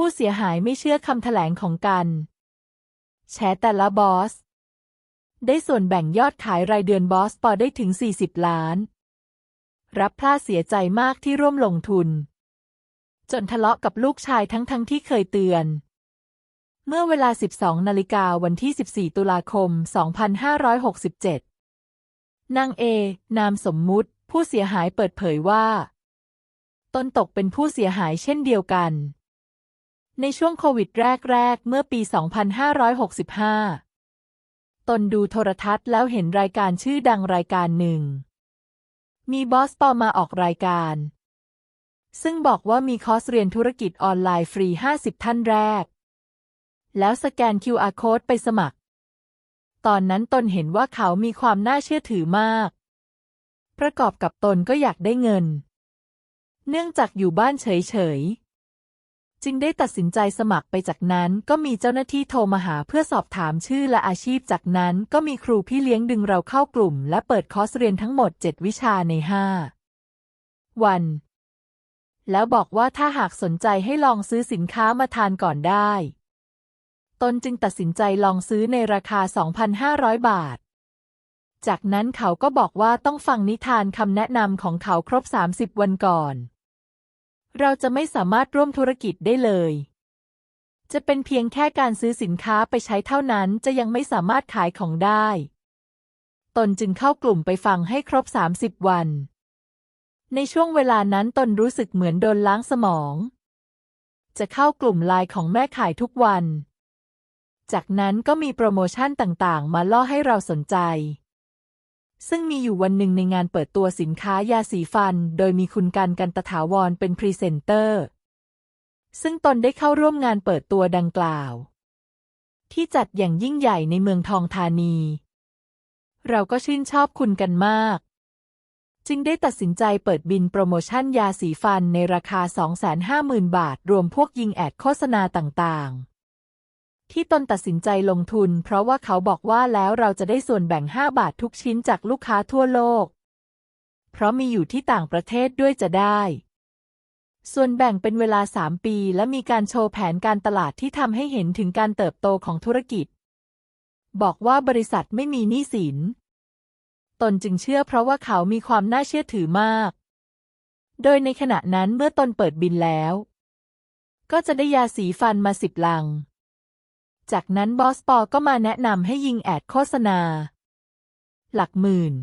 ผู้เสียหายไม่เชื่อคำแถลงของกันแฉแต่ละบอส ได้ส่วนแบ่งยอดขายรายเดือนบอสปอได้ถึง 40 ล้าน รับพลาดเสียใจมากที่ร่วมลงทุน จนทะเลาะกับลูกชายทั้งทั้งที่เคยเตือน เมื่อเวลา 12 นาฬิกาวันที่ 14 ตุลาคม 2567 นางเอ นามสมมุติ ผู้เสียหายเปิดเผยว่า ตนตกเป็นผู้เสียหายเช่นเดียวกัน ในช่วงโควิดแรก ๆ เมื่อปี 2565 ตนดูโทรทัศน์แล้วเห็นรายการชื่อดังรายการหนึ่ง มีบอสปอมาออกรายการ ซึ่งบอกว่ามีคอร์สเรียนธุรกิจออนไลน์ฟรี 50 ท่านแรก แล้วสแกน QR code ไปสมัคร ตอนนั้นตนเห็นว่าเขามีความน่าเชื่อถือมาก ประกอบกับตนก็อยากได้เงิน เนื่องจากอยู่บ้านเฉยๆ จึงได้ตัดสินใจสมัครไปจากนั้นก็มีเจ้าหน้าที่โทรมาหาเพื่อสอบถามชื่อและอาชีพจากนั้นก็มีครูพี่เลี้ยงดึงเราเข้ากลุ่ม และเปิดคอร์สเรียนทั้งหมด 7 วิชาใน 5 วัน แล้วบอกว่าถ้าหากสนใจให้ลองซื้อสินค้ามาทานก่อนได้ ตนจึงตัดสินใจลองซื้อในราคา 2,500 บาท จากนั้นเขาก็บอกว่าต้องฟังนิทานคำแนะนำของเขาครบ 30 วันก่อน เราจะไม่สามารถร่วมธุรกิจได้เลย จะเป็นเพียงแค่การซื้อสินค้าไปใช้เท่านั้นจะยังไม่สามารถขายของได้ ตนจึงเข้ากลุ่มไปฟังให้ครบ 30 วัน ในช่วงเวลานั้นตนรู้สึกเหมือนโดนล้างสมอง จะเข้ากลุ่มไลน์ของแม่ขายทุกวัน จากนั้นก็มีโปรโมชั่นต่างๆ มาล่อให้เราสนใจ ซึ่งมีอยู่วันหนึ่งในงานเปิดตัวสินค้ายาสีฟัน โดยมีคุณกันกันตถาวรเป็นพรีเซนเตอร์ ซึ่งตนได้เข้าร่วมงานเปิดตัวดังกล่าว ที่จัดอย่างยิ่งใหญ่ในเมืองทองธานี เราก็ชื่นชอบคุณกันมาก จึงได้ตัดสินใจเปิดบินโปรโมชั่นยาสีฟันในราคา 250,000 บาท รวมพวกยิงแอดโฆษณาต่างๆ ที่ตนตัดสินใจลงทุน เพราะว่าเขาบอกว่าแล้วเราจะได้ส่วนแบ่ง 5 บาททุกชิ้นจากลูกค้าทั่วโลก เพราะมีอยู่ที่ต่างประเทศด้วยจะได้ ส่วนแบ่งเป็นเวลา 3 ปี และมีการโชว์แผนการตลาดที่ทำให้เห็นถึงการเติบโตของธุรกิจ บอกว่าบริษัทไม่มีหนี้สิน ตนจึงเชื่อเพราะว่าเขามีความน่าเชื่อถือมาก โดยในขณะนั้นเมื่อตนเปิดบินแล้ว ก็จะได้ยาสีฟันมาสิบลัง จากนั้นบอสปอก็มาแนะนำให้ยิงแอดโฆษณา หลักหมื่น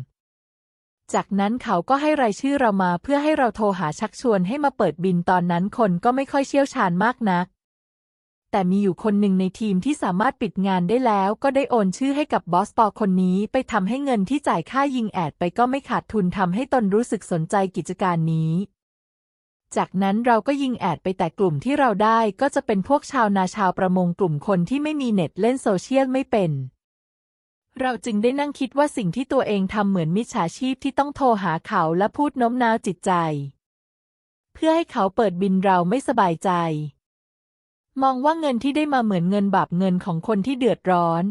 จากนั้นเขาก็ให้รายชื่อเรามาเพื่อให้เราโทรหาชักชวนให้มาเปิดบินตอนนั้นคนก็ไม่ค่อยเชี่ยวชาญมากนัก แต่มีอยู่คนหนึ่งในทีมที่สามารถปิดงานได้แล้ว ก็ได้โอนชื่อให้กับบอสปอคนนี้ไปทำให้เงินที่จ่ายค่ายิงแอดไปก็ไม่ขาดทุนทำให้ตนรู้สึกสนใจกิจการนี้ จากนั้นเราก็ยิงแอดไปแต่กลุ่มที่เราได้ก็จะเป็นพวกชาวนาชาวประมงกลุ่มคนที่ไม่มีเน็ตเล่นโซเชียลไม่เป็น เราจึงได้นั่งคิดว่าสิ่งที่ตัวเองทำเหมือนมิจฉาชีพที่ต้องโทรหาเขาและพูดโน้มน้าวจิตใจ เพื่อให้เขาเปิดบินเราไม่สบายใจ มองว่าเงินที่ได้มาเหมือนเงินบาปเงินของคนที่เดือดร้อน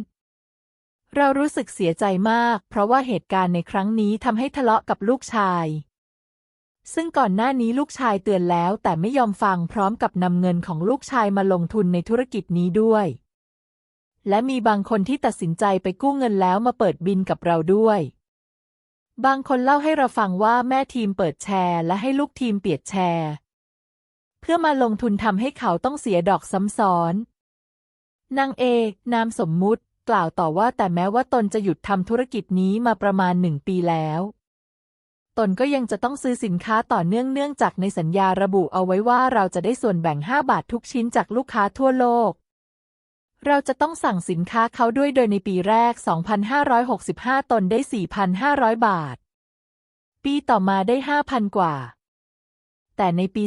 เรารู้สึกเสียใจมาก เพราะว่าเหตุการณ์ในครั้งนี้ทำให้ทะเลาะกับลูกชาย ซึ่งก่อนหน้านี้ลูกชายเตือนแล้วแต่ไม่ยอมฟังพร้อมกับนำเงินของลูกชายมาลงทุนในธุรกิจนี้ด้วย และมีบางคนที่ตัดสินใจไปกู้เงินแล้วมาเปิดบินกับเราด้วย บางคนเล่าให้เราฟังว่าแม่ทีมเปิดแชร์ และให้ลูกทีมเปียดแชร์ เพื่อมาลงทุนทำให้เขาต้องเสียดอกซ้ำซ้อนนางเอนามสมมุติ กล่าวต่อว่าแต่แม้ว่าตนจะหยุดทำธุรกิจนี้มาประมาณหนึ่งปีแล้ว ตนก็ยังจะต้องซื้อสินค้าต่อเนื่องเนื่องจากในสัญญาระบุเอาไว้ว่าเราจะได้ส่วนแบ่ง 5 บาททุกชิ้นจากลูกค้าทั่วโลก เราจะต้องสั่งสินค้าเขาด้วยโดยในปีแรก 2,565 ตนได้ 4,500 บาท ปีต่อมาได้ 5,000 กว่า แต่ในปี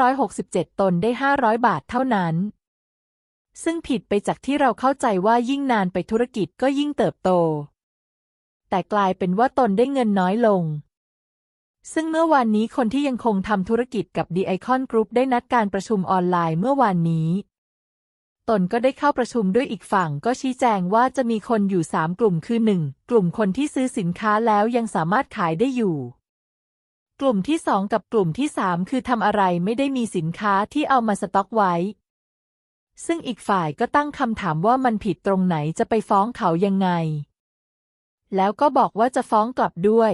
2,567 ตนได้ 500 บาทเท่านั้น ซึ่งผิดไปจากที่เราเข้าใจว่ายิ่งนานไปธุรกิจก็ยิ่งเติบโต แต่กลายเป็นว่าตนได้เงินน้อยลง ซึ่งเมื่อวานนี้คนที่ยังคงทำธุรกิจกับ The Icon Group ได้นัดการประชุมออนไลน์เมื่อวานนี้ ตนก็ได้เข้าประชุมด้วยอีกฝั่งก็ชี้แจงว่าจะมีคนอยู่ 3 กลุ่มคือ 1. กลุ่มคนที่ซื้อสินค้าแล้วยังสามารถขายได้อยู่ กลุ่มที่ 2 กับกลุ่มที่ 3 คือทำอะไรไม่ได้มีสินค้าที่เอามาสต็อกไว้ ซึ่งอีกฝ่ายก็ตั้งคำถามว่ามันผิดตรงไหนจะไปฟ้องเขายังไง แล้วก็บอกว่าจะฟ้องกลับด้วย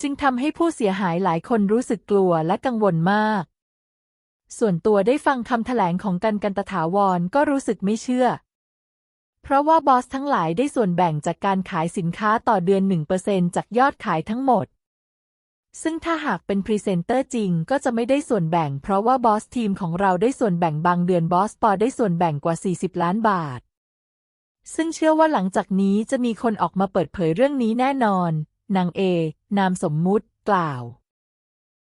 จึงทำให้ผู้เสียหายหลายคนรู้สึกกลัวและกังวลมาก ส่วนตัวได้ฟังคำแถลงของกันกันตถาวรก็รู้สึกไม่เชื่อ เพราะว่าบอสทั้งหลายได้ส่วนแบ่งจากการขายสินค้าต่อเดือน 1%จากยอดขายทั้งหมด ซึ่งถ้าหากเป็นพรีเซนเตอร์จริงก็จะไม่ได้ส่วนแบ่ง เพราะว่าบอสทีมของเราได้ส่วนแบ่งบางเดือนบอสปอได้ส่วนแบ่งกว่า 40 ล้านบาท ซึ่งเชื่อว่าหลังจากนี้จะมีคนออกมาเปิดเผยเรื่องนี้แน่นอน นางเอ นามสมมุติ กล่าว